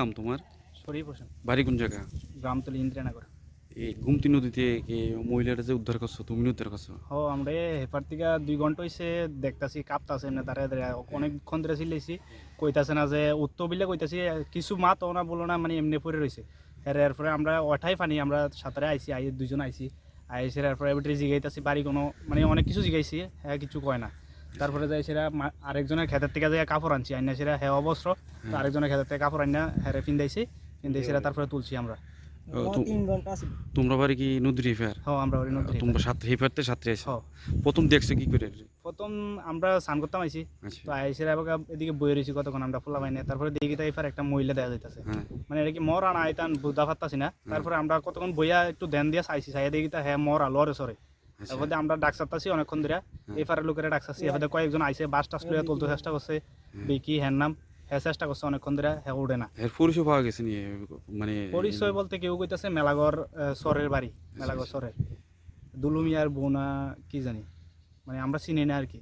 নাম তোমার? শরীফ হোসেন। বাড়ি কোন জায়গা? গ্রামতলি ইন্দ্রানগর এই গুমতি নদীতে মহিলাটা যে উদ্ধার করছ তুমি উদ্ধার করছ? আমরা থেকে দুই ঘণ্টা দেখতাছি কাঁপতাছে এমনি দাঁড়িয়ে দাঁড়িয়ে। অনেকক্ষণ ধরে চিল্লাইছি। কইতাছে না যে উত্তর বিলে কইতাছি কিছু মাত না বলো না মানে এমনি পড়ে রয়েছে এর এরপরে আমরা ওঠাই পানি আমরা সাঁতারে আইছি আই দুজন আইছি। আইসে এরপরে এবার জিগাইতাছি বাড়ি কোনো মানে অনেক কিছু জিগাইছি হ্যাঁ কিছু কয় না। তারপরে যাই সেরা আরেকজনের খেতের থেকে যাই কাপড় আনছি আইনা সেরা হ্যাঁ অবস্ত্র আরেকজনের খেতের থেকে কাপড় আইনা হ্যাঁ ফিন্দাইছি ফিন্দাইছি তারপরে তুলছি আমরা। তোমরা বাড়ি কি নদীর হেফার হ আমরা নদীর তোমরা সাথে হেফারতে সাথে আইছো? প্রথম দেখছ কি করে? প্রথম আমরা স্নান করতাম আইছি আচ্ছা। তো আইসে আবার এদিকে বয়ে রয়েছি কতক্ষণ আমরা ফুলা পাইনি। তারপরে দেখি তাই এবার একটা মহিলা দেখা যাইতেছে। হ্যাঁ। মানে এটা কি মর আনা আইতান বুঝতে পারতাছি না। তারপরে আমরা কতক্ষণ বইয়া একটু ধ্যান দিয়ে চাইছি চাই দেখি তা হ্যাঁ মর আলো সরে। আচ্ছা। তারপরে আমরা অনেকক্ষণ ধরে। এফারে লোকেরা ডাক চাচ্ছি এবার কয়েকজন আইসে বাস টাস লইয়া তুলতে চেষ্টা করছে। বিকি হ্যাঁ নাম হ্যাঁ চেষ্টা করছে অনেকক্ষণ ধরে হ্যাঁ উঠে না। এর পরিচয় পাওয়া গেছে নি মানে পরিচয় বলতে কেউ কইতাছে মেলাগড় সরের বাড়ি মেলাগড় সরের। দুলুমিয়ার বোনা কি জানি মানে আমরা চিনি না আর কি।